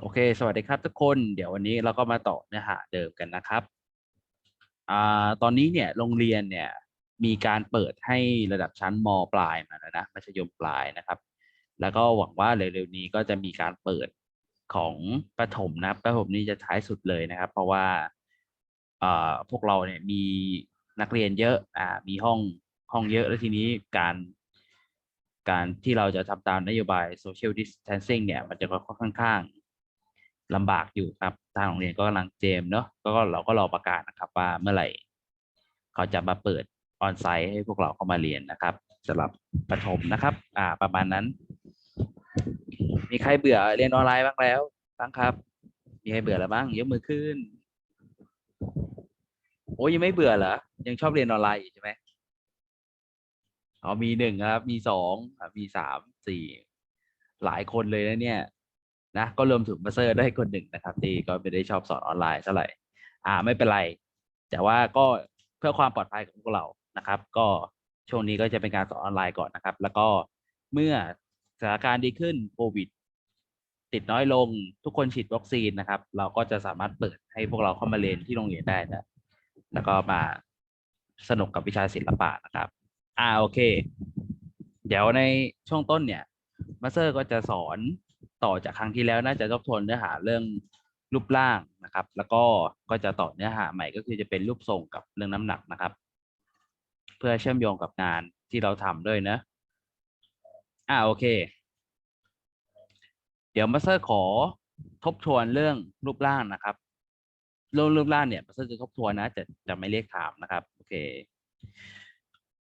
โอเค สวัสดีครับทุกคน เดี๋ยววันนี้เราก็มาต่อเนื้อหาเดิมกันนะครับอ่าตอนนี้เนี่ยโรงเรียนเนี่ยมีการเปิดให้ระดับชั้นมปลายมาแล้วนะมัธยมปลายนะครับ แล้วก็หวังว่าเร็วๆนี้ก็จะมีการเปิดของประถมนะครับประถมนี่จะท้ายสุดเลยนะครับ เพราะว่าอ่าพวกเราเนี่ยมีนักเรียนเยอะอ่ามีห้องห้องเยอะแล้วทีนี้การการที่เราจะทำตามนโยบาย social distancing เนี่ย มันจะค่อนข้าง ลำบากอยู่ครับทางโรงเรียนก็กำลังเจมเนาะก็เราก็รอประกาศนะครับ ว่าเมื่อไหร่ เขาจะมาเปิดออนไซต์ให้พวกเราเข้ามาเรียนนะครับสำหรับประถมนะครับ อ่า ประมาณนั้น มีใครเบื่อเรียนออนไลน์บ้างแล้วบ้างครับ มีใครเบื่อแล้วบ้างยกมือขึ้นโอ้ยยังไม่เบื่อเหรอยังชอบเรียนออนไลน์อยู่ใช่ไหมอ๋อมีหนึ่งครับ มีสองมีสามสี่หลายคนเลยนะเนี่ย นะก็รวมถึงมาเซอร์ได้คนหนึ่งนะครับที่ก็ไม่ได้ชอบสอนออนไลน์เท่าไหร่อ่าไม่เป็นไร แต่ว่าก็เพื่อความปลอดภัยของพวกเรานะครับ ก็ช่วงนี้ก็จะเป็นการสอนออนไลน์ก่อนนะครับ แล้วก็เมื่อสถานการณ์ดีขึ้นโควิด ติดน้อยลงทุกคนฉีดวัคซีนนะครับ เราก็จะสามารถเปิดให้พวกเราเข้ามาเรียนที่โรงเรียนได้นะแล้วก็มาสนุกกับวิชาศิลปะนะครับ อ่าโอเค เดี๋ยวในช่วงต้นเนี่ยมาสเตอร์ก็จะสอน ต่อจากครั้งที่แล้วน่าจะทบทวนเนื้อหาเรื่องรูปร่างนะครับ แล้วก็ก็จะต่อเนื้อหาใหม่ก็คือจะเป็นรูปทรงกับเรื่องน้ำหนักนะครับ เพื่อเชื่อมโยงกับงานที่เราทำด้วยนะอ่าโอเค เดี๋ยวมาสเตอร์ขอทบทวนเรื่องรูปร่างนะครับเรื่องรูปร่างเนี่ยมาสเตอร์จะทบทวนนะจะจะไม่เรียกถามนะครับโอเค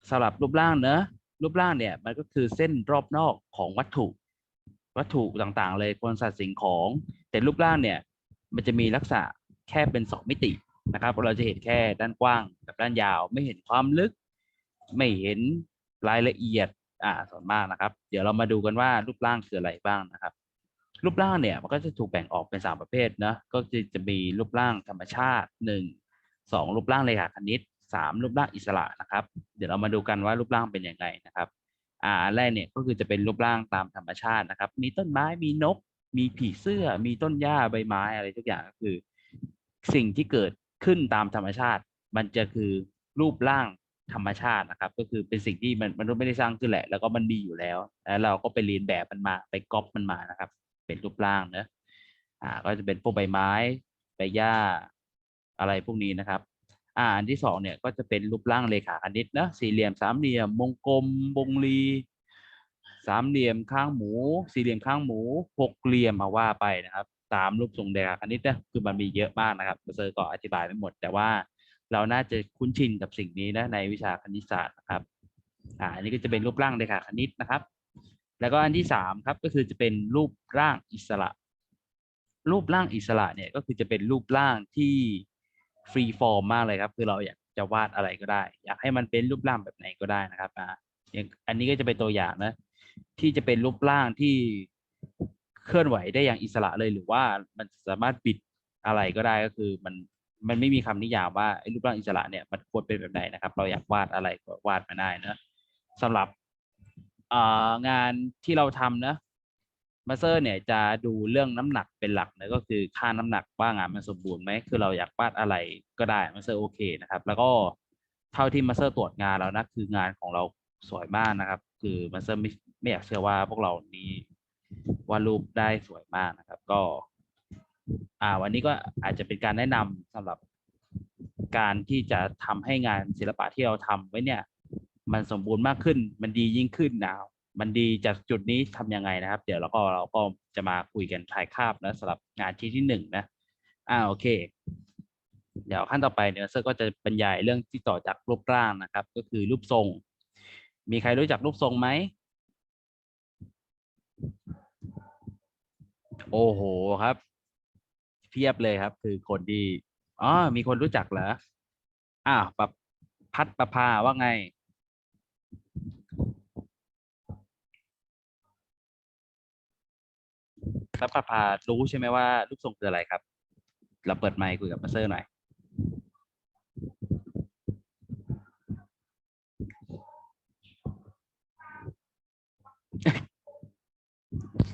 สำหรับรูปร่างเนอะรูปร่างเนี่ยมันก็คือเส้นรอบนอกของวัตถุ วัตถุต่างๆ เลยคนสัตว์สิ่งของ แต่รูปร่างเนี่ย มันจะมีลักษณะแค่เป็นสองมิตินะครับ เราจะเห็นแค่ด้านกว้างกับด้านยาว ไม่เห็นความลึก ไม่เห็นรายละเอียดอ่าส่วนมากนะครับ เดี๋ยวเรามาดูกันว่ารูปร่างคืออะไรบ้างนะครับ รูปร่างเนี่ยมันก็จะถูกแบ่งออกเป็นสามประเภทนะก็จะจะมีรูปร่างธรรมชาติหนึ่งสองรูปร่างเลขาคณิตสามรูปร่างอิสระนะครับ เดี๋ยวเรามาดูกันว่ารูปร่างเป็นยังไงนะครับ อ่าแรกเนี่ยก็คือจะเป็นรูปร่างตามธรรมชาตินะครับ มีต้นไม้มีนก มีผีเสื้อ มีต้นหญ้าใบไม้อะไรทุกอย่างก็คือ สิ่งที่เกิดขึ้นตามธรรมชาติ มันจะคือรูปร่างธรรมชาตินะครับ ก็คือเป็นสิ่งที่มันมันไม่ได้สร้างขึ้นแหละ แล้วก็มันมีอยู่แล้วแล้วเราก็ไปเรียนแบบมันมาไปก๊อปมันมานะครับ เป็นรูปร่างเนอะอ่าก็จะเป็นพวกใบไม้ใบหญ้าอะไรพวกนี้นะครับ อ่าอันที่สองเนี่ยก็จะเป็นรูปร่างเลขาคณิตนะสี่เหลี่ยมสามเหลี่ยมวงกลมวงรีสามเหลี่ยมข้างหมู สี่เหลี่ยมข้างหมูหกเหลี่ยมมาว่าไปนะครับตามรูปทรงเลขาคณิตนะคือมันมีเยอะมากนะครับเซอร์ก็อธิบายไม่หมด แต่ว่าเราน่าจะคุ้นชินกับสิ่งนี้นะในวิชาคณิตศาสตร์นะครับอ่าอันนี้ก็จะเป็นรูปร่างเลขาคณิตนะครับ แล้วก็อันที่สามครับก็คือจะเป็นรูปร่างอิสระ รูปร่างอิสระเนี่ยก็คือจะเป็นรูปร่างที่ ฟรีฟอร์มมากเลยครับ คือเราอยากจะวาดอะไรก็ได้ อยากให้มันเป็นรูปร่างแบบไหนก็ได้นะครับอ่าอย่างอันนี้ก็จะเป็นตัวอย่างนะ ที่จะเป็นรูปร่างที่เคลื่อนไหวได้อย่างอิสระเลยหรือว่ามันสามารถบิดอะไรก็ได้ก็คือมันมันไม่มีคำนิยามว่ารูปร่างอิสระเนี่ยมันควรเป็นแบบไหนนะครับ เราอยากวาดอะไรก็วาดมาได้นะสำหรับงานที่เราทำนะ มาสเตอร์เนี่ยจะดูเรื่องน้ำหนักเป็นหลักนะก็คือค่าน้ำหนักว่างานมันสมบูรณ์ไหมคือเราอยากวาดอะไรก็ได้มาสเตอร์โอเคนะครับ แล้วก็เท่าที่มาสเตอร์ตรวจงานแล้วนะคืองานของเราสวยมากนะครับ คือมาสเตอร์ไม่ไม่อยากเชื่อว่าพวกเรานี้วาดรูปได้สวยมากนะครับ ก็ อ่า วันนี้ก็อาจจะเป็นการแนะนำสำหรับการที่จะทำให้งานศิลปะที่เราทำไว้เนี่ย มันสมบูรณ์มากขึ้นมันดียิ่งขึ้นนะ มันดีจากจุดนี้ทำยังไงนะครับ เดี๋ยวเราก็เราก็จะมาคุยกันถ่ายคาบนะสำหรับงานที่ที่หนึ่งนะอ่าโอเค เดี๋ยวขั้นต่อไปเนี่ยเซอร์ก็จะบรรยายเรื่องที่ต่อจากรูปร่างนะครับ ก็คือรูปทรง มีใครรู้จักรูปทรงไหมโอ้โหครับ เพียบเลยครับ คือคนที่อ๋อมีคนรู้จักเหรออ้าวปะพัดประภาว่าไง พัดประภารู้ใช่ไหมว่ารูปทรงคืออะไรครับ เราเปิดไมค์คุยกับมาสเตอร์หน่อย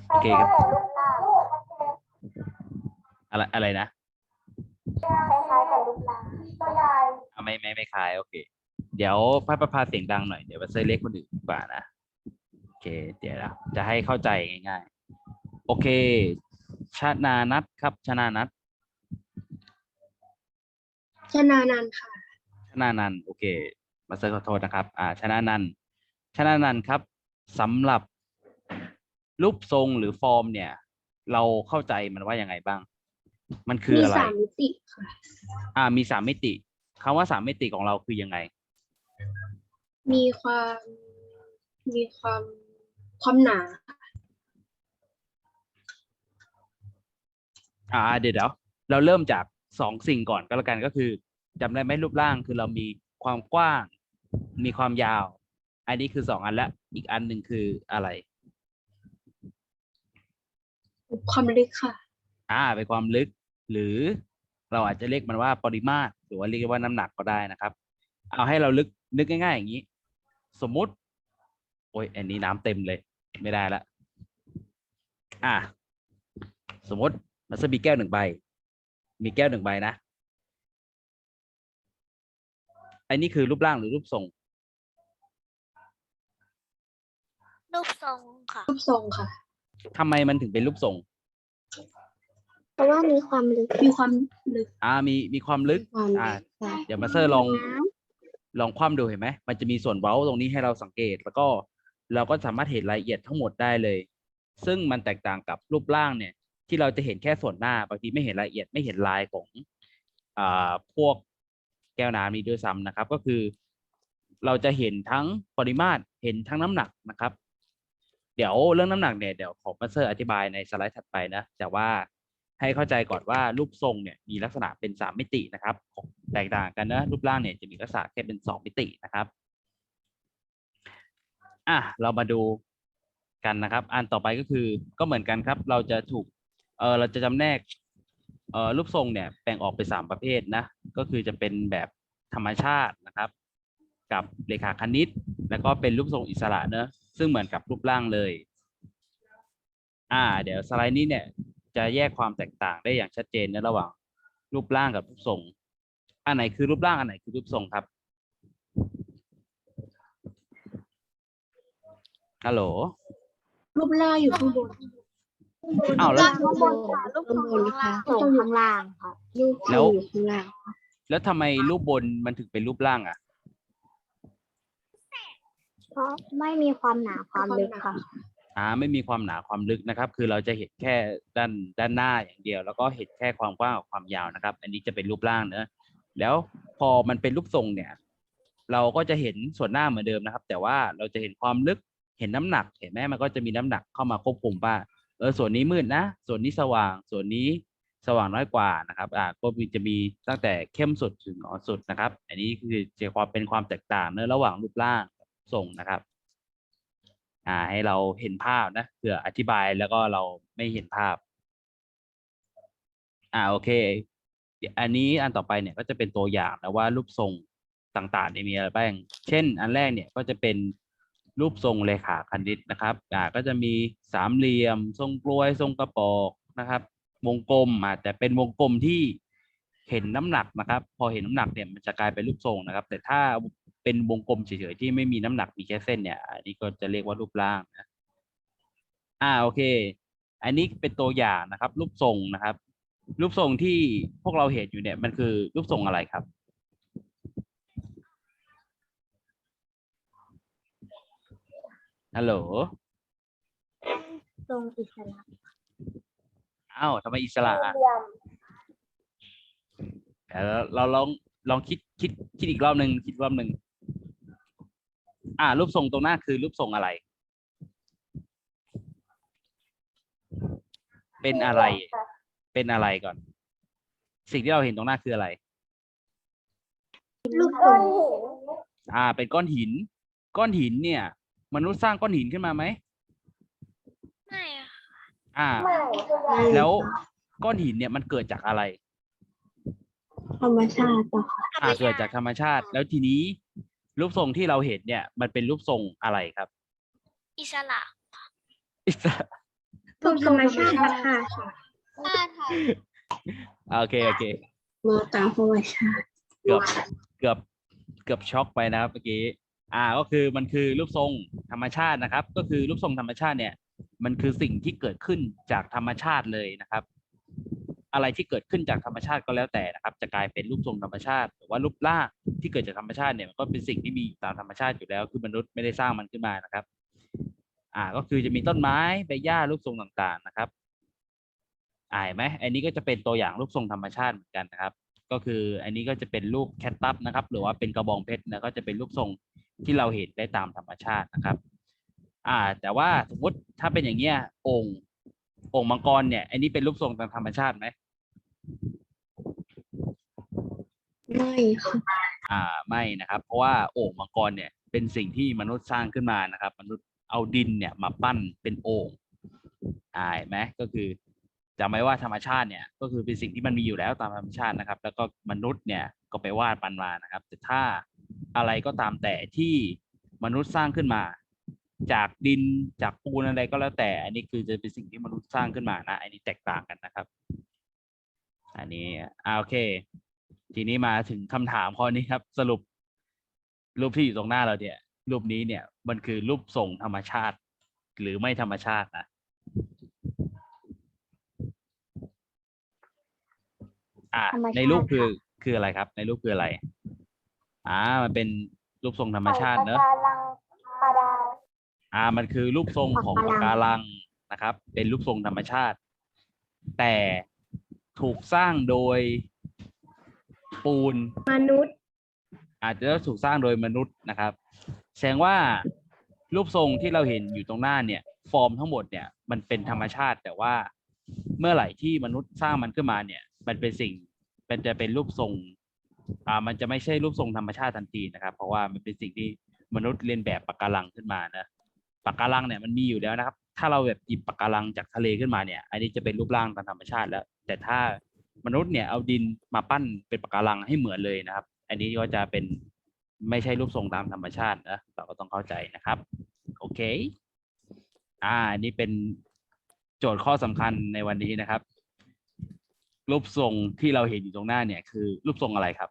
โอเคครับอะไรอะไรนะคล้ายๆกับรูปร่างตัวยายอะไม่ไม่ไม่คล้ายโอเค เดี๋ยวพาประพาเสียงดังหน่อยเดี๋ยวมาเซอร์เล็กคนอื่นดีกว่านะโอเค เดี๋ยวนะจะให้เข้าใจง่ายๆ โอเค ชนานัทครับ ชนานัทชนานันท์ค่ะ ชนานันท์โอเค มาเซอร์ขอโทษนะครับ อ่า ชนานันท์ชนานันท์ครับสำหรับรูปทรงหรือฟอร์มเนี่ย เราเข้าใจมันว่ายังไงบ้าง มันคือมีอะไร สามมิติค่ะ อ่า มีสามมิติคำว่าสามมิติของเราคือยังไง มีความ มีความ ความหนา อ่าเดี๋ยวเดี๋ยวเราเริ่มจากสองสิ่งก่อนก็แล้วกันก็คือจำได้ไหมรูปร่างคือเรามีความกว้าง มีความยาว อันนี้คือสองอันละอีกอันหนึ่งคืออะไร ความลึกค่ะ อ่าเป็นความลึก หรือเราอาจจะเรียกมันว่าปริมาตร หรือว่าเรียกว่าน้ำหนักก็ได้นะครับ เอาให้เราลึกนึกง่ายๆอย่างนี้ สมมุติ โอ้ยอันนี้น้ำเต็มเลย ไม่ได้ละ อ่า สมมติ มันจะมีแก้วหนึ่งใบ มีแก้วหนึ่งใบนะอันนี้คือรูปร่างหรือรูปทรง รูปทรงค่ะ รูปทรงค่ะ ทำไมมันถึงเป็นรูปทรง เพราะว่ามีความลึก มีความลึก อ่า มีมีความลึก ความอ่าลึกค่ะเดี๋ยวมาสเตอร์ลองลองคว่ำดูเห็นไหม มันจะมีส่วนเว้าตรงนี้ให้เราสังเกต แล้วก็เราก็สามารถเห็นรายละเอียดทั้งหมดได้เลย ซึ่งมันแตกต่างกับรูปร่างเนี่ย ที่เราจะเห็นแค่ส่วนหน้าบางทีไม่เห็นรายละเอียดไม่เห็นลายของอพวกแก้วน้ำนี้ด้วยซ้ำนะครับ ก็คือ เราจะเห็นทั้งปริมาตรเห็นทั้งน้ำหนักนะครับ เดี๋ยวเรื่องน้ำหนักเนี่ยเดี๋ยวขอมาสเตอร์อธิบายในสไลด์ถัดไปนะแต่ว่าให้เข้าใจก่อนว่ารูปทรงเนี่ยมีลักษณะเป็นสามมิตินะครับแตกต่างกันนะรูปร่างเนี่ยจะมีลักษณะแค่เป็นสองมิตินะครับอะเรามาดูกันนะครับ อันต่อไปก็คือก็เหมือนกันครับ เราจะถูก เออเราจะจำแนกเออรูปทรงเนี่ยแบ่งออกเป็นสามประเภทนะก็คือจะเป็นแบบธรรมชาตินะครับ กับเรขาคณิต แล้วก็เป็นรูปทรงอิสระเนอะซึ่งเหมือนกับรูปร่างเลย อ่า เดี๋ยวสไลด์นี้เนี่ยจะแยกความแตกต่างได้อย่างชัดเจนนะระหว่างรูปร่างกับรูปทรง อันไหนคือรูปร่างอันไหนคือรูปทรงครับฮัลโหลรูปร่างอยู่ข้างบน อ้าวแล้ว ข้างบนค่ะรูปทรงข้างล่างทรงข้างล่างค่ะรูปแล้วอยู่ข้างล่างแล้วทำไมรูปบนมันถึงเป็นรูปร่างอะ เพราะไม่มีความหนาความลึกค่ะ อ่าไม่มีความหนาความลึกนะครับ คือเราจะเห็นแค่ด้านด้านหน้าอย่างเดียว แล้วก็เห็นแค่ความกว้างกับความยาวนะครับ อันนี้จะเป็นรูปร่างเนอะแล้วพอมันเป็นรูปทรงเนี่ย เราก็จะเห็นส่วนหน้าเหมือนเดิมนะครับ แต่ว่าเราจะเห็นความลึกเห็นน้ำหนัก เห็นไหมมันก็จะมีน้ำหนักเข้ามาควบคุมว่า เออส่วนนี้มืดนะ ส่วนนี้สว่าง ส่วนนี้สว่างน้อยกว่านะครับอ่าก็มีจะมีตั้งแต่เข้มสุดถึงอ่อนสุดนะครับ อันนี้คือจะความเป็นความแตกต่างเนอระหว่างรูปร่างกับทรงนะครับอ่าให้เราเห็นภาพนะเผื่ออธิบายแล้วก็เราไม่เห็นภาพอ่าโอเค อันนี้อันต่อไปเนี่ยก็จะเป็นตัวอย่างนะว่ารูปทรงต่างๆเนี่ยมีอะไรบ้าง เช่น อันแรกเนี่ยก็จะเป็นรูปทรงเรขาคณิตนะครับ อ่า ก็จะมี สามเหลี่ยม ทรงกลวยทรงกระบอกนะครับ วงกลมอ่าแต่เป็นวงกลมที่เห็นน้ำหนักนะครับ พอเห็นน้ำหนักเนี่ยมันจะกลายเป็นรูปทรงนะครับ แต่ถ้าเป็นวงกลมเฉยๆที่ไม่มีน้ำหนักมีแค่เส้นเนี่ยอันนี้ก็จะเรียกว่ารูปร่างนะอ่าโอเค อันนี้เป็นตัวอย่างนะครับ รูปทรงนะครับ รูปทรงที่พวกเราเห็นอยู่เนี่ยมันคือรูปทรงอะไรครับฮัลโหล ทรงอิสระอ้าวทำไมอิสระอะเดี๋ยวเราลองลองคิดคิดคิดอีกรอบหนึ่งคิดรอบหนึ่งอ่า รูปทรงตรงหน้าคือรูปทรงอะไร เป็นอะไร เป็นอะไรก่อน สิ่งที่เราเห็นตรงหน้าคืออะไร รูปทรงอ่า เป็นก้อนหิน ก้อนหินเนี่ย มนุษย์สร้างก้อนหินขึ้นมาไหม ไม่อะอ่า แล้วก้อนหินเนี่ยมันเกิดจากอะไร ธรรมชาติต่อค่ะอ่าเกิดจากธรรมชาติ แล้วทีนี้ รูปทรงที่เราเห็นเนี่ย มันเป็นรูปทรงอะไรครับอิสระอิสระรูปธรรมชาติค่ะใช่ค่ะโอเคโอเคมองตามธรรมชาติเกือบเกือบเกือบช็อกไปนะครับเมื่อกี้ อ่าก็คือมันคือรูปทรงธรรมชาตินะครับ ก็คือรูปทรงธรรมชาติเนี่ย มันคือสิ่งที่เกิดขึ้นจากธรรมชาติเลยนะครับ อะไรที่เกิดขึ้นจากธรรมชาติก็แล้วแต่นะครับ จะกลายเป็นรูปทรงธรรมชาติหรือว่ารูปร่างที่เกิดจากธรรมชาติเนี่ยมันก็เป็นสิ่งที่มีตามธรรมชาติอยู่แล้ว คือมนุษย์ไม่ได้สร้างมันขึ้นมานะครับ อ่าก็คือจะมีต้นไม้ใบหญ้ารูปทรงต่างๆนะครับอ่าเห็นไหมอันนี้ก็จะเป็นตัวอย่างรูปทรงธรรมชาติเหมือนกันนะครับ ก็คืออันนี้ก็จะเป็นรูปแคทตัสนะครับ หรือว่าเป็นกระบองเพชรนะก็จะเป็นรูปทรงที่เราเห็นได้ตามธรรมชาตินะครับ อ่า แต่ว่าสมมติถ้าเป็นอย่างเงี้ยองค์องค์มังกรเนี่ยอันนี้เป็นรูปทรงตามธรรมชาติไหมไม่ค่ะอ่าไม่นะครับ เพราะว่าโอ่งมังกรเนี่ยเป็นสิ่งที่มนุษย์สร้างขึ้นมานะครับ มนุษย์เอาดินเนี่ยมาปั้นเป็นโอ่งอ่าเห็นไหมก็คือจำไว้ว่าธรรมชาติเนี่ยก็คือเป็นสิ่งที่มันมีอยู่แล้วตามธรรมชาตินะครับ แล้วก็มนุษย์เนี่ยก็ไปวาดปันมานะครับ แต่ถ้าอะไรก็ตามแต่ที่มนุษย์สร้างขึ้นมา จากดินจากปูนอะไรก็แล้วแต่ อันนี้คือจะเป็นสิ่งที่มนุษย์สร้างขึ้นมานะ อันนี้แตกต่างกันนะครับ อันนี้อ่าโอเค ทีนี้มาถึงคำถามข้อนี้ครับ สรุป รูปที่อยู่ตรงหน้าเราเนี่ย รูปนี้เนี่ย มันคือรูปทรงธรรมชาติ หรือไม่ธรรมชาตินะอ่าธรรมชาติในรูปคือค่ะคืออะไรครับ ในรูปคืออะไร อ่า มันเป็นรูปทรงธรรมชาติเนอะ อ่ามันคือรูปทรงของปะการังนะครับ เป็นรูปทรงธรรมชาติ แต่ถูกสร้างโดยปูน มนุษย์ อาจจะถูกสร้างโดยมนุษย์นะครับ แสดงว่ารูปทรงที่เราเห็นอยู่ตรงหน้าเนี่ย ฟอร์มทั้งหมดเนี่ยมันเป็นธรรมชาติ แต่ว่าเมื่อไหร่ที่มนุษย์สร้างมันขึ้นมาเนี่ย มันเป็นสิ่งมันจะเป็นรูปทรงอ่ามันจะไม่ใช่รูปทรงธรรมชาติทันทีนะครับ เพราะว่ามันเป็นสิ่งที่มนุษย์เรียนแบบปะการังขึ้นมานะ ปะการังเนี่ยมันมีอยู่แล้วนะครับ ถ้าเราแบบหยิบปะการังจากทะเลขึ้นมาเนี่ย อันนี้จะเป็นรูปร่างตามธรรมชาติแล้ว แต่ถ้ามนุษย์เนี่ยเอาดินมาปั้นเป็นปะการังให้เหมือนเลยนะครับ อันนี้ก็จะเป็นไม่ใช่รูปทรงตามธรรมชาตินะเราก็ต้องเข้าใจนะครับ โอเค อ่าอันนี้เป็นโจทย์ข้อสำคัญในวันนี้นะครับ รูปทรงที่เราเห็นอยู่ตรงหน้าเนี่ยคือรูปทรงอะไรครับ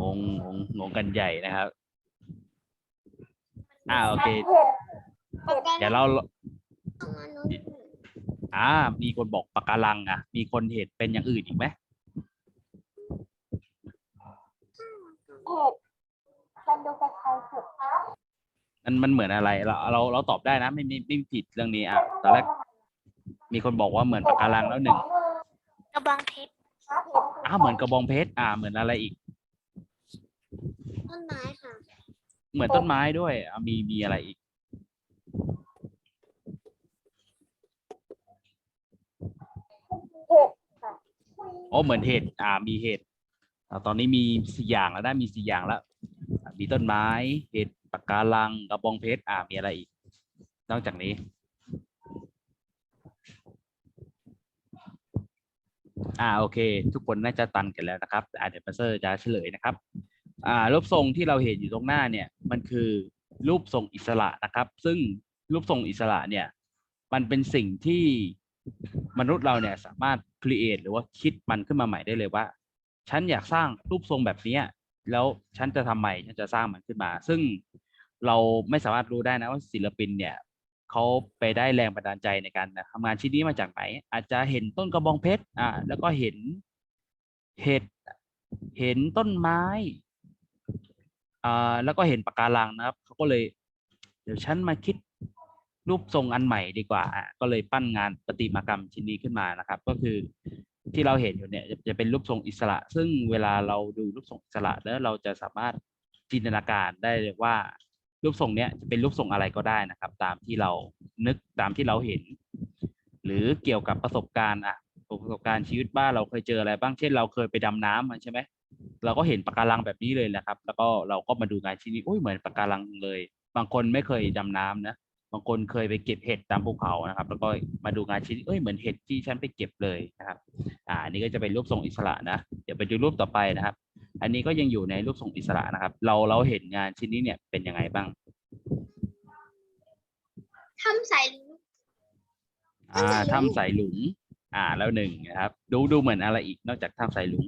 งงงงงงกันใหญ่นะครับ อ่าโอเค เดี๋ยวเราอ่า มีคนบอกปะการังอะ มีคนเห็นเป็นอย่างอื่นอีกไหมมันมันเหมือนอะไร เราเราเราตอบได้นะไม่ไม่ไม่ผิดเรื่องนี้อะตอนแรกมีคนบอกว่าเหมือนปะการังแล้วหนึ่งกระบองเพชรอ้าวเหมือนกระบองเพชรอ่า เหมือนอะไรอีก ต้นไม้ค่ะ เหมือนต้นไม้ด้วยอะมีมีอะไรอีกอ๋อเหมือนเห็ดอ่ามีเห็ดอ่าตอนนี้มีสี่อย่างแล้วได้มีสี่อย่างแล้วอะมีต้นไม้เห็ดปะการังกระบองเพชรอ่ามีอะไรอีก นอกจากนี้ อ่าโอเค ทุกคนน่าจะตันกันแล้วนะครับอ่าเดี๋ยวมาสเตอร์จะเฉลยนะครับ อ่ารูปทรงที่เราเห็นอยู่ตรงหน้าเนี่ยมันคือรูปทรงอิสระนะครับ ซึ่งรูปทรงอิสระเนี่ยมันเป็นสิ่งที่มนุษย์เราเนี่ยสามารถ create หรือว่าคิดมันขึ้นมาใหม่ได้เลยว่า ฉันอยากสร้างรูปทรงแบบนี้แล้วฉันจะทำไมฉันจะสร้างมันขึ้นมา ซึ่งเราไม่สามารถรู้ได้นะว่าศิลปินเนี่ยเขาไปได้แรงบันดาลใจในการทำงานชิ้นนี้มาจากไหนอาจจะเห็นต้นกระบองเพชรอ่าแล้วก็เห็นเห็ดเห็นต้นไม้ อ่าแล้วก็เห็นปะการังนะครับเขาก็เลย เดี๋ยวฉันมาคิดรูปทรงอันใหม่ดีกว่าอะก็เลยปั้นงานประติมากรรมชิ้นนี้ขึ้นมานะครับ ก็คือที่เราเห็นอยู่เนี่ยจะเป็นรูปทรงอิสระ ซึ่งเวลาเราดูรูปทรงอิสระแล้วเราจะสามารถจินตนาการได้เลยว่า รูปทรงเนี้ยจะเป็นรูปทรงอะไรก็ได้นะครับ ตามที่เรานึกตามที่เราเห็น หรือเกี่ยวกับประสบการณ์อะประสบการณ์ชีวิตบ้านเราเคยเจออะไรบ้างเช่นเราเคยไปดำน้ำมาใช่ไหม เราก็เห็นปะการังแบบนี้เลยนะครับ แล้วก็เราก็มาดูงานชิ้นนี้อุ้ยเหมือนปะการังเลย บางคนไม่เคยดำน้ำนะบางคนเคยไปเก็บเห็ดตามภูเขานะครับ แล้วก็มาดูงานชิ้นนี้เอ้ยเหมือนเห็ดที่ฉันไปเก็บเลยนะครับ อ่าอันนี้ก็จะเป็นรูปทรงอิสระนะ เดี๋ยวไปดูรูปต่อไปนะครับ อันนี้ก็ยังอยู่ในรูปทรงอิสระนะครับ เราเราเห็นงานชิ้นนี้เนี่ยเป็นยังไงบ้างถ้ำสายลุงอ่าถ้ำสายหลุงอ่าแล้วหนึ่งนะครับ ดูดูเหมือนอะไรอีกนอกจากถ้ำสายหลุง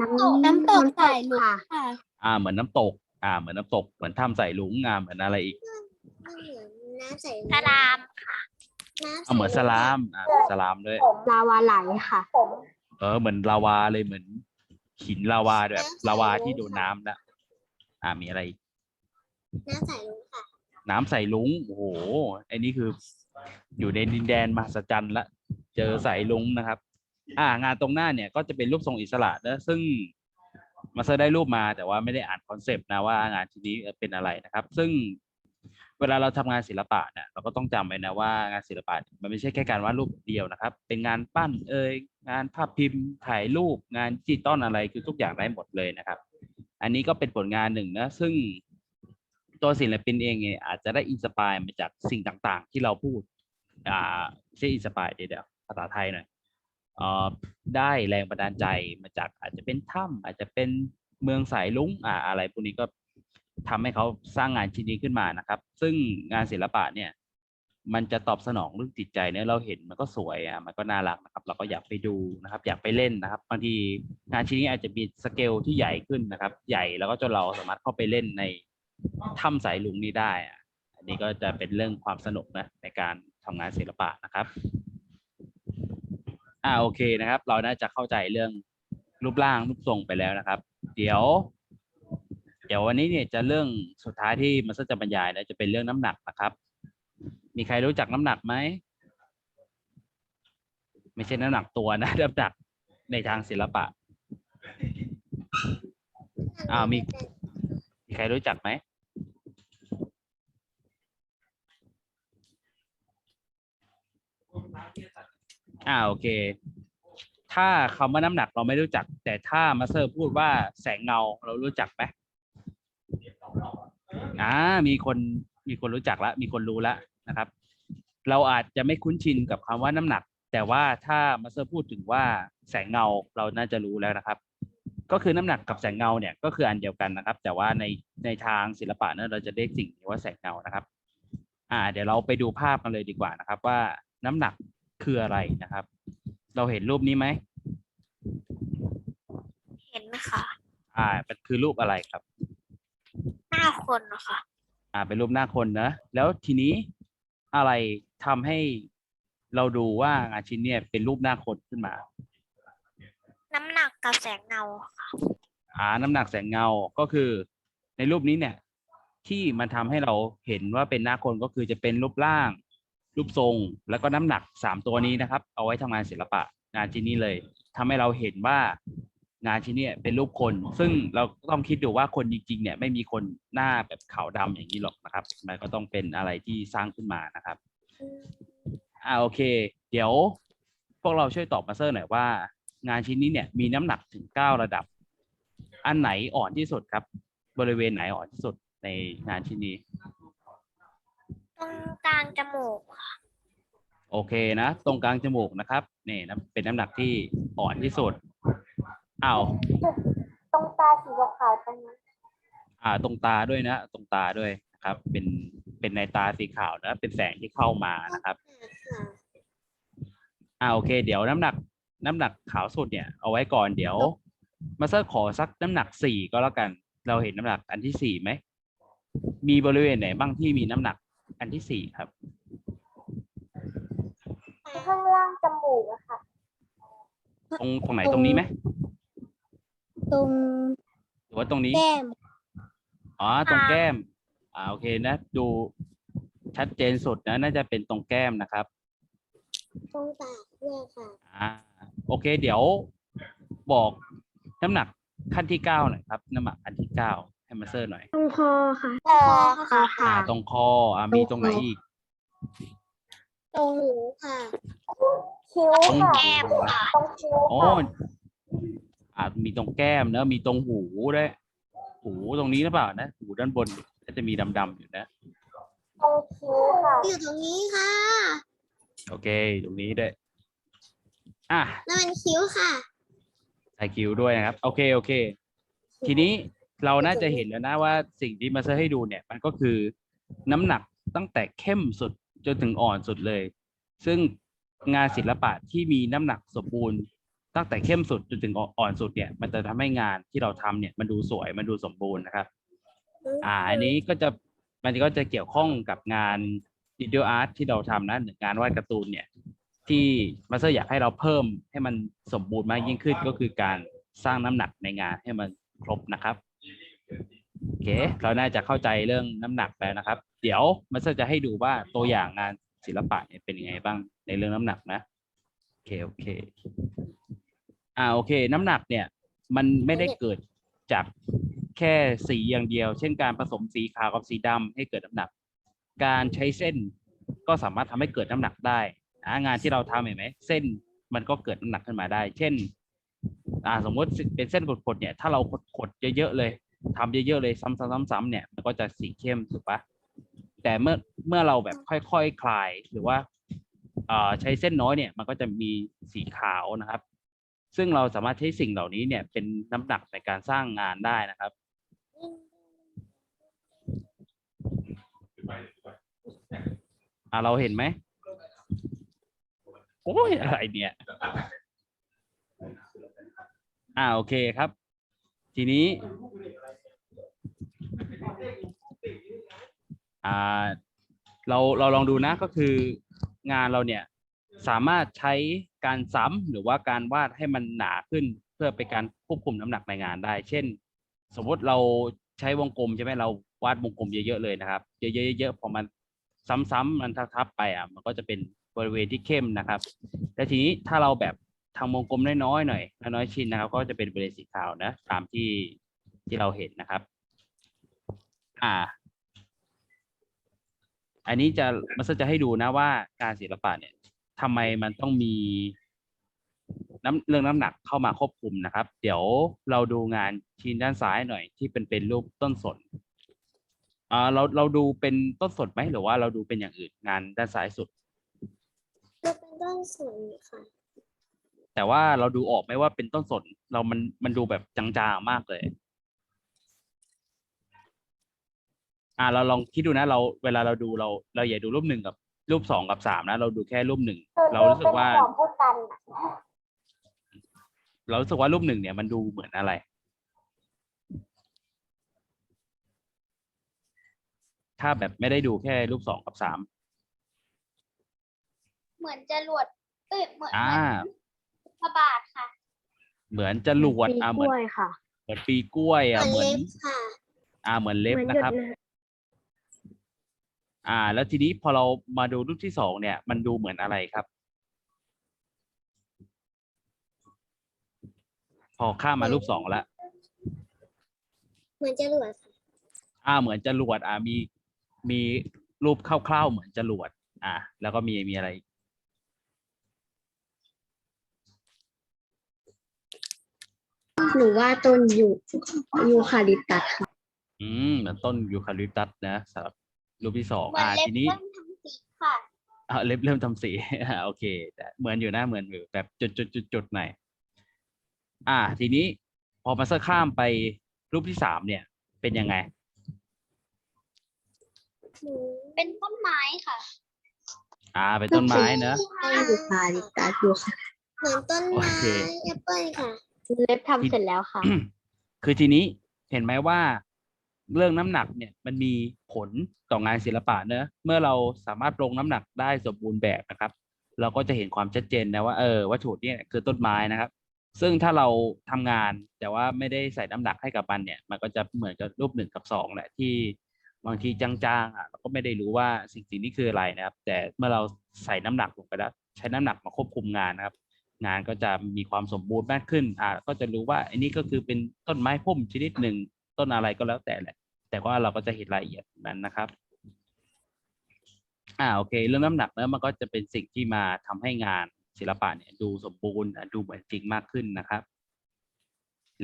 น้ำตกน้ำตกสายลุงค่ะ อ่า เหมือนน้ำตก อ่า เหมือนน้ำตก เหมือนถ้ำสายหลุงอ่าเหมือนอะไรอีกมันเหมือนน้ำใสสลามค่ะน้ำใสอ่าเหมือนสลาม อ่าสลามด้วยลาวาไหลค่ะ เออ เหมือนลาวาเลยเหมือนหินลาวาแบบลาวาที่โดนน้ำนะอ่า มีอะไรอีกน้ำใสลุงค่ะ น้ำใสลุงโอ้โหไอ้นี่คืออยู่ในดินแดนมหัศจรรย์ละ เจอสายลุงนะครับ อ่างานตรงหน้าเนี่ยก็จะเป็นรูปทรงอิสระนะซึ่งมาเซอร์ได้รูปมาแต่ว่าไม่ได้อ่านคอนเซปต์นะว่างานชิ้นนี้เป็นอะไรนะครับ ซึ่งเวลาเราทำงานศิลปะเนี่ยเราก็ต้องจำไว้นะว่างานศิลปะมันไม่ใช่แค่การวาดรูปเดียวนะครับ เป็นงานปั้นเอ่ยงานภาพพิมพ์ถ่ายรูปงานดิจิตอลอะไรคือทุกอย่างได้หมดเลยนะครับ อันนี้ก็เป็นผลงานหนึ่งนะซึ่งตัวศิลปินเองเนี่ยอาจจะได้อินสปายมาจากสิ่งต่างๆ ที่เราพูดอ่าใช่อินสปายเดียวาษาไทยหน่อยออได้แรงบันดาลใจมาจากอาจจะเป็นถ้ำอาจจะเป็นเมืองสายลุงอ่าอะไรพวกนี้ก็ทำให้เขาสร้างงานชิ้นนี้ขึ้นมานะครับ ซึ่งงานศิลปะเนี่ย มันจะตอบสนองเรื่องจิตใจเนี่ยเราเห็นมันก็สวยอะมันก็น่ารักนะครับ เราก็อยากไปดูนะครับ อยากไปเล่นนะครับบางทีงานชิ้นนี้อาจจะมีสเกลที่ใหญ่ขึ้นนะครับ ใหญ่แล้วก็จนเราสามารถเข้าไปเล่นในถ้ำสายลุงนี้ได้อะอันนี้ก็จะเป็นเรื่องความสนุกนะในการทำงานศิลปะนะครับ อ่าโอเคนะครับ เราน่าจะเข้าใจเรื่องรูปร่างรูปทรงไปแล้วนะครับ เดี๋ยว เดี๋ยววันนี้เนี่ยจะเรื่องสุดท้ายที่มันจะบรรยายนะจะเป็นเรื่องน้ำหนักนะครับ มีใครรู้จักน้ำหนักไหมไม่ใช่น้ำหนักตัวนะน้ำหนักในทางศิลปะอ้าวมีมีใครรู้จักไหม อ่าโอเค ถ้าคำว่าน้ำหนักเราไม่รู้จัก แต่ถ้ามาสเตอร์พูดว่าแสงเงาเรารู้จักไหมอ่ามีคนมีคนรู้จักล้วมีคนรู้ล้วนะครับ เราอาจจะไม่คุ้นชินกับคำว่าน้ำหนัก แต่ว่าถ้ามาสเตอร์พูดถึงว่าแสงเงาเราน่าจะรู้แล้วนะครับ ก็คือน้ำหนักกับแสงเงาเนี่ยก็คืออันเดียวกันนะครับ แต่ว่าในในทางศิลปะนี่ยเราจะเรียกสิ่งนี้ว่าแสงเงานะครับ อ่า เดี๋ยวเราไปดูภาพกันเลยดีกว่านะครับ ว่าน้ำหนัก คืออะไรนะครับ เราเห็นรูปนี้ไหมเห็นไหมคะอ่ามันคือรูปอะไรครับ หน้าคนนะคะอ่าเป็นรูปหน้าคนนะ แล้วทีนี้อะไรทำให้เราดูว่างานชิ้นเนี่ยเป็นรูปหน้าคนขึ้นมา น้ำหนักกับแสงเงาค่ะอ่าน้ำหนักแสงเงาก็คือ ในรูปนี้เนี่ย ที่มันทำให้เราเห็นว่าเป็นหน้าคนก็คือจะเป็นรูปร่าง รูปทรงแล้วก็น้ำหนักสามตัวนี้นะครับ เอาไว้ทำงานศิลปะงานชิ้นนี้เลยทำให้เราเห็นว่างานชิ้นนี้เป็นรูปคน ซึ่งเราต้องคิดดูว่าคนจริงๆเนี่ยไม่มีคนหน้าแบบขาวดำอย่างนี้หรอกนะครับมันก็ต้องเป็นอะไรที่สร้างขึ้นมานะครับอ่าโอเค เดี๋ยว พวกเราช่วยตอบมาเซอร์หน่อยว่า งานชิ้นนี้เนี่ยมีน้ำหนักถึงเก้าระดับ อันไหนอ่อนที่สุดครับ บริเวณไหนอ่อนที่สุดในงานชิ้นนี้ ตรงกลางจมูกค่ะโอเคนะตรงกลางจมูกนะครับนี่นะเป็นน้ำหนักที่อ่อนที่สุดอ้าวตรงตาสีขาวตรงนั้นอ่าตรงตาด้วยนะตรงตาด้วยนะครับเป็นเป็นในตาสีขาวนะเป็นแสงที่เข้ามานะครับค่ะอ่าโอเค เดี๋ยวน้ำหนักน้ำหนักขาวสุดเนี่ยเอาไว้ก่อนเดี๋ยว มาเซอร์ขอสักน้ำหนักสี่ก็แล้วกัน เราเห็นน้ำหนักอันที่สี่ไหมมีบริเวณไหนบ้างที่มีน้ำหนัก อันที่สี่ครับ ข้างล่างจมูกอะค่ะ ตรงตรงไหนตรงนี้ไหมตรงหรือว่าตรงนี้ แก้ม อ๋อ ตรงอ่าแก้ม อ่า โอเคนะ ดูชัดเจนสุดนะ น่าจะเป็นตรงแก้มนะครับ ตรงปากด้วยค่ะ อ่า โอเค เดี๋ยวบอกน้ำหนักขั้นที่เก้าหน่อยครับ น้ำหนักอันที่เก้า ให้มาเซอร์หน่อยตรงคอค่ะคอคออ่าค่ะตรงคออ่ามีตรงไหนอีก ตรงหูค่ะคิ้วตรงค่ะแก้มค่ะตรงคิ้วโอ้อาจมีตรงแก้มเนอะมีตรงหูด้วยหูตรงนี้หรือเปล่านะหูด้านบนก็จะมีดำๆอยู่นะตรงคิ้วค่ะอยู่ตรงนี้ค่ะ โอเค ตรงนี้ด้วยอะนั่นมันคิ้วค่ะใส่คิวด้วยนะครับ โอเคโอเค ทีนี้ เราน่าจะเห็นแล้วนะว่าสิ่งที่มาเซอร์ให้ดูเนี่ย มันก็คือน้ำหนักตั้งแต่เข้มสุดจนถึงอ่อนสุดเลย ซึ่งงานศิลปะที่มีน้ำหนักสมบูรณ์ ตั้งแต่เข้มสุดจนถึงอ่อนสุดเนี่ย มันจะทำให้งานที่เราทำเนี่ยมันดูสวยมันดูสมบูรณ์นะครับ อ่า อันนี้ก็จะมันก็จะเกี่ยวข้องกับงานดิจิทัลอาร์ตที่เราทำนะหรืองานวาดการ์ตูนเนี่ย ที่มาสเตอร์อยากให้เราเพิ่มให้มันสมบูรณ์มากยิ่งขึ้นก็คือการสร้างน้ำหนักในงานให้มันครบนะครับ โอเค เราน่าจะเข้าใจเรื่องน้ำหนักแล้วนะครับ เดี๋ยวมาสเตอร์จะให้ดูว่าตัวอย่างงานศิลปะเนี่ยเป็นยังไงบ้างในเรื่องน้ำหนักนะโอเคโอเคอ่าโอเค น้ำหนักเนี่ยมันไม่ได้เกิดจากแค่สีอย่างเดียว เช่นการผสมสีขาวกับสีดำให้เกิดน้ำหนัก การใช้เส้นก็สามารถทำให้เกิดน้ำหนักได้งานที่เราทำเห็นไหมเส้นมันก็เกิดน้ำหนักขึ้นมาได้ เช่น อ่าสมมติเป็นเส้นกดๆเนี่ย ถ้าเรากดๆเยอะๆเลย ทำเยอะๆเลยซ้ำๆๆๆเนี่ยมันก็จะสีเข้มถูกปะแต่เมื่อเมื่อเราแบบค่อยๆคคลายหรือว่าอ่าใช้เส้นน้อยเนี่ยมันก็จะมีสีขาวนะครับ ซึ่งเราสามารถใช้สิ่งเหล่านี้เนี่ยเป็นน้ำหนักในการสร้างงานได้นะครับอ่าเราเห็นไหมโอ้ยอะไรเนี่ยอ่าโอเคครับ ทีนี้ อ่าเราเราลองดูนะก็คืองานเราเนี่ยสามารถใช้การซ้ำหรือว่าการวาดให้มันหนาขึ้นเพื่อเป็นการควบคุมน้ำหนักในงานได้ เช่น สมมติเราใช้วงกลมใช่ไหมเราวาดวงกลมเยอะๆเลยนะครับ เยอะๆเยอะๆพอมันซ้ำๆมันทับๆไปอะมันก็จะเป็นบริเวณที่เข้มนะครับและทีนี้ถ้าเราแบบทำวงกลมน้อยๆหน่อยน้อยๆชิ้นนะครับ ก็จะเป็นบริเวณสีขาวนะตามที่ที่เราเห็นนะครับ อ่า อันนี้จะมันจะให้ดูนะว่าการศิลปะเนี่ยทำไมมันต้องมีน้ำเรื่องน้ำหนักเข้ามาควบคุมนะครับ เดี๋ยวเราดูงานชิ้นด้านซ้ายหน่อยที่เป็นเป็นรูปต้นสนอ่าเราเราดูเป็นต้นสนไหมหรือว่าเราดูเป็นอย่างอื่นงานด้านซ้ายสุดเราเป็นต้นสนค่ะแต่ว่าเราดูออกไหมว่าเป็นต้นสนเรามันมันดูแบบจางๆมากเลย อ่าเราลองคิดดูนะ เราเวลาเราดูเราเราอย่าดูรูปหนึ่งกับ รูปสองกับสามนะ เราดูแค่รูปหนึ่งเรารู้สึกว่าพูดกันเรารู้สึกว่ารูปหนึ่งเนี่ยมันดูเหมือนอะไร ถ้าแบบไม่ได้ดูแค่รูปสองกับสามเหมือนจะรวดเอ้ยเหมือนอ่า พระบาทค่ะเหมือนจะหลวดอ่าเหมือนค่ะ เหมือนปีกล้วยอะเหมือนเล็บค่ะ อ่าเหมือนเล็บนะครับอ่า แล้วทีนี้พอเรามาดูรูปที่สองเนี่ย มันดูเหมือนอะไรครับ พอข้ามมารูปสองแล้วเหมือนจะรวดค่ะอ่าเหมือนจรวดอ่ามีมีรูปคร่าวๆเหมือนจรวด อ่า แล้วก็มีมีอะไรอีกหนูว่าต้นยูยูคาลิปตัสค่ะอืมเหมือนต้นยูคาลิปตัสนะสำหรับ รูปที่สองเหมือนอ่าเล็บทีนี้เริ่มทำสีค่ะอ่าเล็บเริ่มทำสีอ่าโอเคแต่เหมือนอยู่นะเหมือนอยู่แบบจุดจุดจุดจุดหน่อยอ่า ทีนี้พอมาเซอร์ข้ามไปรูปที่สามเนี่ย เป็นยังไง เป็นต้นไม้ค่ะ อ่า เป็นต้นไม้เนอะต้นยูคาลิปตัสยูคาเหมือนต้นโอไม้เคแอปเปิ้ลค่ะ เล็บทำเสร็จแล้วค่ะ คือทีนี้เห็นไหมว่า เรื่องน้ำหนักเนี่ยมันมีผลต่องานศิลปะเนอะเมื่อเราสามารถลงน้ำหนักได้สมบูรณ์แบบนะครับ เราก็จะเห็นความชัดเจนนะว่าเออวัตถุเนี่ยคือต้นไม้นะครับ ซึ่งถ้าเราทำงานแต่ว่าไม่ได้ใส่น้ำหนักให้กับมันเนี่ย มันก็จะเหมือนกับรูปหนึ่งกับสองแหละที่บางทีจางๆอะเราก็ไม่ได้รู้ว่าสิ่งสิ่งนี้คืออะไรนะครับ แต่เมื่อเราใส่น้ำหนักลงไปแล้วใช้น้ำหนักมาควบคุมงานนะครับ งานก็จะมีความสมบูรณ์มากขึ้นอ่าก็จะรู้ว่าอันนี้ก็คือเป็นต้นไม้พุ่มชนิดหนึ่งต้นอะไรก็แล้วแต่แหละ แต่ว่าเราก็จะเห็นรายละเอียดนั้นนะครับอ่าโอเคเรื่องน้ำหนักเนอะมันก็จะเป็นสิ่งที่มาทำให้งานศิลปะเนี่ยดูสมบูรณ์ดูเหมือนจริงมากขึ้นนะครับ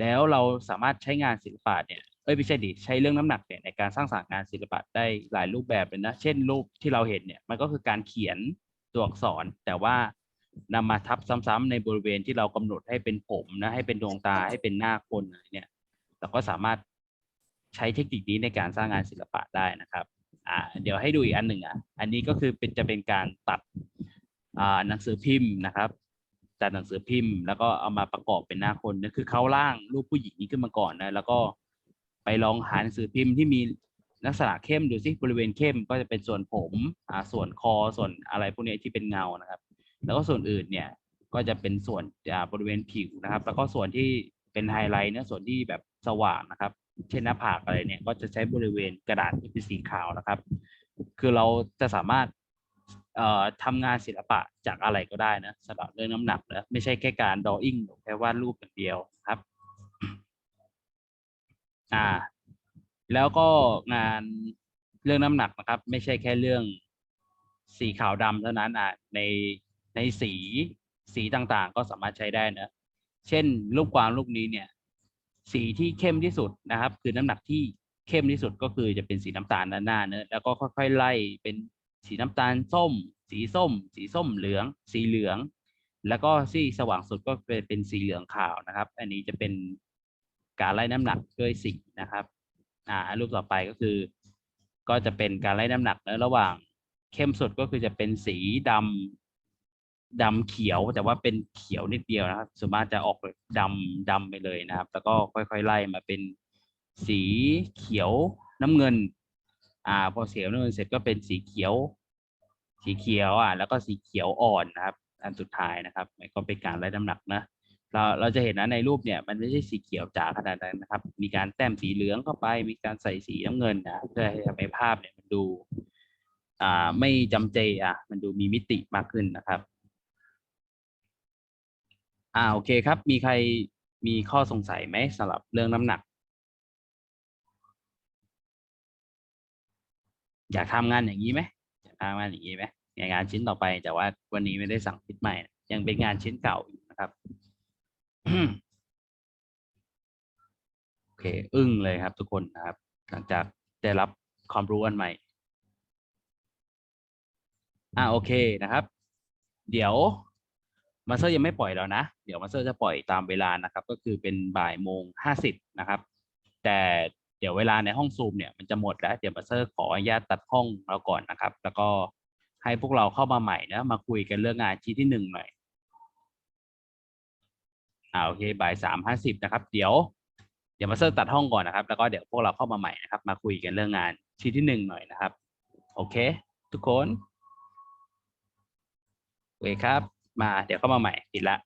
แล้วเราสามารถใช้งานศิลปะเนี่ยเอ้ยไม่ใช่ดิใช้เรื่องน้ำหนักเนี่ยในการสร้างสรรค์งานศิลปะได้หลายรูปแบบเลยนะ เช่นรูปที่เราเห็นเนี่ยมันก็คือการเขียนตัวอักษร แต่ว่านำมาทับซ้ำๆในบริเวณที่เรากำหนดให้เป็นผมนะให้เป็นดวงตาให้เป็นหน้าคนอะไรเนี่ยเราก็สามารถ ใช้เทคนิคนี้ในการสร้างงานศิลปะได้นะครับอ่าเดี๋ยวให้ดูอีกอันหนึ่งอะอันนี้ก็คือเป็นจะเป็นการตัดอ่าหนังสือพิมพ์นะครับจัดหนังสือพิมพ์ แล้วก็เอามาประกอบเป็นหน้าคนนะคือเขาร่างรูปผู้หญิงนี้ขึ้นมาก่อนนะแล้วก็ไปลองหาหนังสือพิมพ์ที่มีลักษณะเข้มดูสิบริเวณเข้มก็จะเป็นส่วนผมอ่าส่วนคอส่วนอะไรพวกนี้ที่เป็นเงานะครับ แล้วก็ส่วนอื่นเนี่ยก็จะเป็นส่วนอ่าบริเวณผิวนะครับ แล้วก็ส่วนที่เป็นไฮไลท์เนื้อส่วนที่แบบสว่างนะครับ เช่นหน้าผากอะไรเนี่ยก็จะใช้บริเวณกระดาษที่เป็นสีขาวนะครับ คือเราจะสามารถเอ่อทำงานศิลปะจากอะไรก็ได้นะสำหรับเรื่องน้ำหนักนะไม่ใช่แค่การดออิ่งแค่วาดรูปอย่างเดียวครับอ่าแล้วก็งานเรื่องน้ำหนักนะครับ ไม่ใช่แค่เรื่องสีขาวดำเท่านั้นอะในในสีสีต่างๆ ก็สามารถใช้ได้นะ เช่นรูปกวางรูปนี้เนี่ย สีที่เข้มที่สุดนะครับ คือน้ำหนักที่เข้มที่สุดก็คือจะเป็นสีน้ำตาลด้านหน้าเนอะแล้วก็ค่อยๆไล่เป็นสีน้ำตาลส้ม สีส้ม สีส้มเหลือง สีเหลือง แล้วก็สีสว่างสุดก็เป็นเป็นสีเหลืองขาวนะครับ อันนี้จะเป็นการไล่น้ำหนักด้วยสีนะครับ อ่ารูปต่อไปก็คือ ก็จะเป็นการไล่น้ำหนักเนอะระหว่างเข้มสุดก็คือจะเป็นสีดำ ดำเขียวแต่ว่าเป็นเขียวนิดเดียวนะครับ ส่วนมากจะออกดำดำไปเลยนะครับ แล้วก็ค่อยๆไล่มาเป็นสีเขียวน้ำเงิน อ่า พอเสียวน้ำเงินเสร็จก็เป็นสีเขียว สีเขียวอะแล้วก็สีเขียวอ่อนนะครับ อันสุดท้ายนะครับมันก็เป็นการไล่น้ำหนักนะเราเราจะเห็นนะในรูปเนี่ยมันไม่ใช่สีเขียวจ๋าขนาดนั้นนะครับ มีการแต้มสีเหลืองเข้าไป มีการใส่สีน้ำเงินนะเพื่อให้ทำให้ภาพเนี่ยมันดู อ่าไม่จำเจอะมันดูมีมิติมากขึ้นนะครับ อ่าโอเคครับ มีใครมีข้อสงสัยไหมสำหรับเรื่องน้ำหนัก อยากทำงานอย่างนี้ไหมอยากทำงานอย่างนี้ไหมงานชิ้นต่อไป แต่ว่าวันนี้ไม่ได้สั่งชิ้นใหม่ ยังเป็นงานชิ้นเก่าอยู่นะครับโอเค อึ้งเลยครับทุกคนนะครับ หลังจากได้รับความรู้อันใหม่ อ่าโอเคนะครับ เดี๋ยว มาสเตอร์ยังไม่ปล่อยแล้วนะ เดี๋ยวมาสเตอร์จะปล่อยตามเวลานะครับ ก็คือเป็นบ่ายโมงห้าสิบนะครับ แต่เดี๋ยวเวลาในห้องซูมเนี่ยมันจะหมดแล้ว เดี๋ยวมาสเตอร์ขออนุญาตตัดห้องเราก่อนนะครับ แล้วก็ให้พวกเราเข้ามาใหม่นะมาคุยกันเรื่องงานชิ้นที่หนึ่งหน่อยอ่าโอเคบ่ายสามห้าสิบนะครับ เดี๋ยวเดี๋ยวมาสเตอร์ตัดห้องก่อนนะครับ แล้วก็เดี๋ยวพวกเราเข้ามาใหม่นะครับ มาคุยกันเรื่องงานชิ้นที่หนึ่งหน่อยนะครับ โอเค ทุกคนโอเคครับ มาเดี๋ยวเข้ามาใหม่ปิดละ